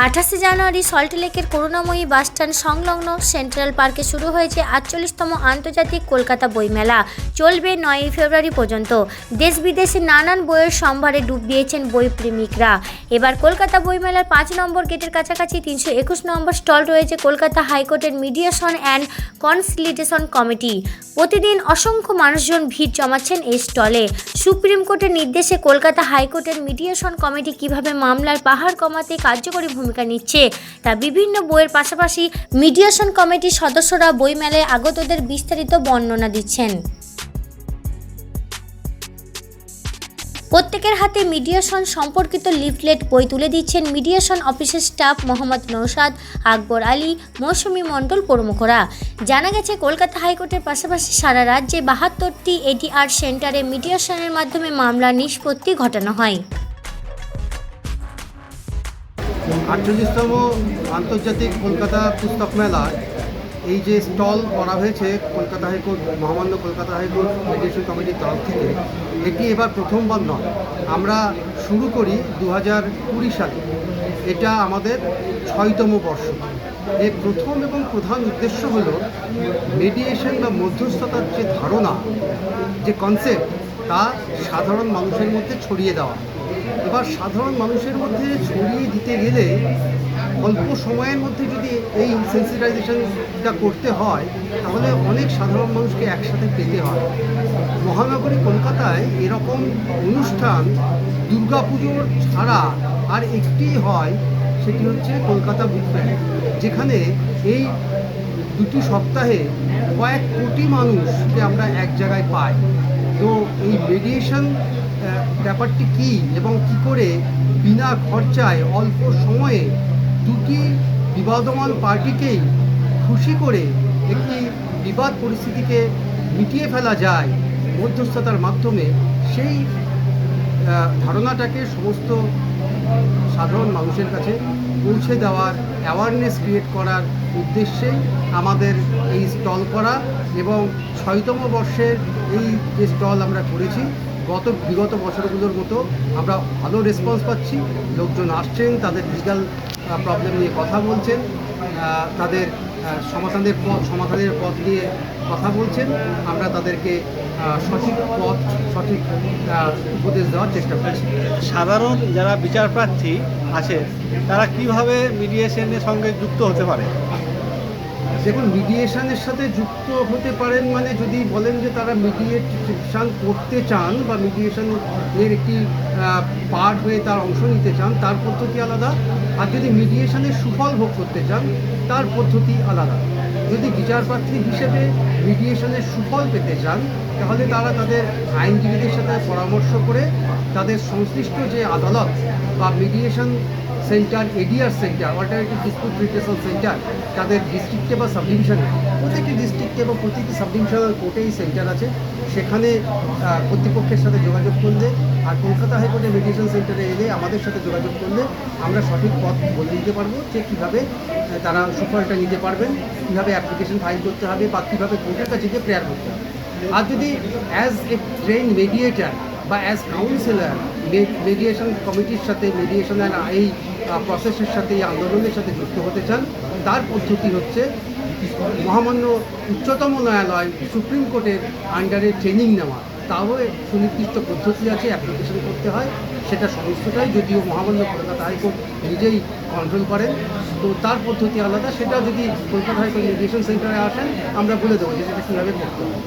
আঠাশে জানুয়ারি সল্টলেকের করুণাময়ী বাসস্ট্যান্ড সংলগ্ন সেন্ট্রাল পার্কে শুরু হয়েছে আটচল্লিশতম আন্তর্জাতিক কলকাতা বইমেলা। চলবে নয়ই ফেব্রুয়ারি পর্যন্ত। দেশ বিদেশে নানান বইয়ের সম্ভারে ডুব দিয়েছেন বই প্রেমিকরা। এবার কলকাতা বইমেলার পাঁচ নম্বর গেটের কাছাকাছি তিনশো একুশ নম্বর স্টল রয়েছে কলকাতা হাইকোর্টের মিডিয়েশন অ্যান্ড কনসিলিটেশন কমিটি। প্রতিদিন অসংখ্য মানুষজন ভিড় জমাচ্ছেন এই স্টলে। সুপ্রিম কোর্টের নির্দেশে কলকাতা হাইকোর্টের মিডিয়েশন কমিটি কীভাবে মামলার পাহাড় কমাতে কার্যকরী ভূমিকা নিচ্ছে। তা বিভিন্ন বইয়ের পাশাপাশি মিডিয়েশন কমিটির সদস্যরা বইমেলায় আগতদের বিস্তারিত বর্ণনা দিচ্ছেন। প্রত্যেকের হাতে মিডিয়েশন সম্পর্কিত লিফলেট বই তুলে দিচ্ছেন মিডিয়েশন অফিসের স্টাফ মোহাম্মদ নৌসাদ আকবর আলী, মৌসুমি মণ্ডল প্রমুখরা। জানা গেছে, কলকাতা হাইকোর্টের পাশাপাশি সারা রাজ্যে বাহাত্তরটি এডিআর সেন্টারে মিডিয়েশনের মাধ্যমে মামলা নিষ্পত্তি ঘটানো হয়। আটচল্লিশতম আন্তর্জাতিক কলকাতা পুস্তক মেলায় এই যে স্টল করা হয়েছে কলকাতা হাইকোর্ট, মহামান্য কলকাতা হাইকোর্ট মেডিটেশন কমিটির তরফ থেকে, এটি এবার প্রথমবার নয়। আমরা শুরু করি দু হাজার কুড়ি সালে। এটা আমাদের ছয়তম বর্ষ। এর প্রথম এবং প্রধান উদ্দেশ্য হল মেডিয়েশন বা মধ্যস্থতার যে ধারণা, যে কনসেপ্ট তা সাধারণ মানুষের মধ্যে ছড়িয়ে দেওয়া। এবার সাধারণ মানুষের মধ্যে ছড়িয়ে দিতে গেলে অল্প সময়ের মধ্যে যদি এই সেন্সিটাইজেশনটা করতে হয়, তাহলে অনেক সাধারণ মানুষকে একসাথে পেতে হয়। মহানগরী কলকাতায় এরকম অনুষ্ঠান দুর্গাপুজোর ছাড়া আর একটি হয়, সেটি হচ্ছে কলকাতা বুক ফেয়ার যেখানে এই দুটি সপ্তাহে কয়েক কোটি মানুষকে আমরা এক জায়গায় পাই। তো এই মেডিয়েশন ব্যাপারটি কি এবং কি করে বিনা খরচায়, অল্প সময়ে দুটি বিবাদমান পার্টিকেই খুশি করে একটি বিবাদ পরিস্থিতিকে মিটিয়ে ফেলা যায় মধ্যস্থতার মাধ্যমে, সেই ধারণাটাকে সমস্ত সাধারণ মানুষের কাছে পৌঁছে দেওয়ার অ্যাওয়ারনেস ক্রিয়েট করার উদ্দেশ্যেই আমাদের এই স্টল করা এবং ছয়তম বর্ষের এই যে স্টল আমরা করেছি, গত বিগত বছরগুলোর মতো আমরা ভালো রেসপন্স পাচ্ছি। লোকজন আসছেন, তাদের ডিজিটাল প্রবলেম নিয়ে কথা বলছেন তাদের সমাধানের পথ সমাধানের পথ নিয়ে কথা বলছেন। আমরা তাদেরকে সঠিক পথ সঠিক উপদেশ দেওয়ার চেষ্টা করছি। সাধারণ যারা বিচার প্রার্থী আছে তারা কীভাবে মিডিয়েশনের সঙ্গে যুক্ত হতে পারে? দেখুন মিডিয়েশনের সাথে যুক্ত হতে পারেন মানে যদি বলেন যে তারা মিডিয়েশন করতে চান বা মিডিয়েশন এর একটি পার্ট হয়ে তার অংশ নিতে চান, তার পদ্ধতি আলাদা। আর যদি মিডিয়েশনের সুফল ভোগ করতে চান, তার পদ্ধতি আলাদা। যদি বিচারপ্রার্থী হিসেবে মিডিয়েশনের সুফল পেতে চান, তাহলে তারা তাদের আইনজীবীদের সাথে পরামর্শ করে তাদের সংশ্লিষ্ট যে আদালত বা mediation center ADR center alternative dispute repression center, তাদের ডিস্ট্রিক্টে বা সাব ডিভিশনে প্রত্যেকটি ডিস্ট্রিক্টে এবং প্রতিটি সাব ডিভিশনাল কোর্টেই সেন্টার আছে। সেখানে কর্তৃপক্ষের সাথে যোগাযোগ করলে আর কলকাতা হাইকোর্টের মেডিটেশন সেন্টারে এলে আমাদের সাথে যোগাযোগ করলে আমরা সঠিক পথ বলে দিতে পারব যে কীভাবে তারা সুফলটা নিতে পারবেন, কীভাবে অ্যাপ্লিকেশন ফাইল করতে হবে বা কীভাবে কোর্টের কাছে গিয়ে প্রেয়ার করতে হবে। আর যদি অ্যাজ এ ট্রেন মেডিয়েটার বা অ্যাজ কাউন্সিলর মেডিয়েশন কমিটির সাথে মেডিয়েশনের এই প্রসেসের সাথে, এই আন্দোলনের সাথে যুক্ত হতে চান, তার পদ্ধতি হচ্ছে মহামান্য উচ্চতম ন্যায়ালয়, সুপ্রিম কোর্টের আন্ডারে ট্রেনিং নেওয়া। তাও সুনির্দিষ্ট পদ্ধতি আছে অ্যাপ্লিকেশন করতে হয়, সেটা সমস্তটাই যদিও মহামান্য কলকাতা হাইকোর্ট নিজেই কন্ট্রোল করেন। তো তার পদ্ধতি আলাদা, সেটা যদি কলকাতা হাইকোর্ট মেডিয়েশন সেন্টারে আসেন, আমরা বলে দেবো যে সেটা কীভাবে করতে হবে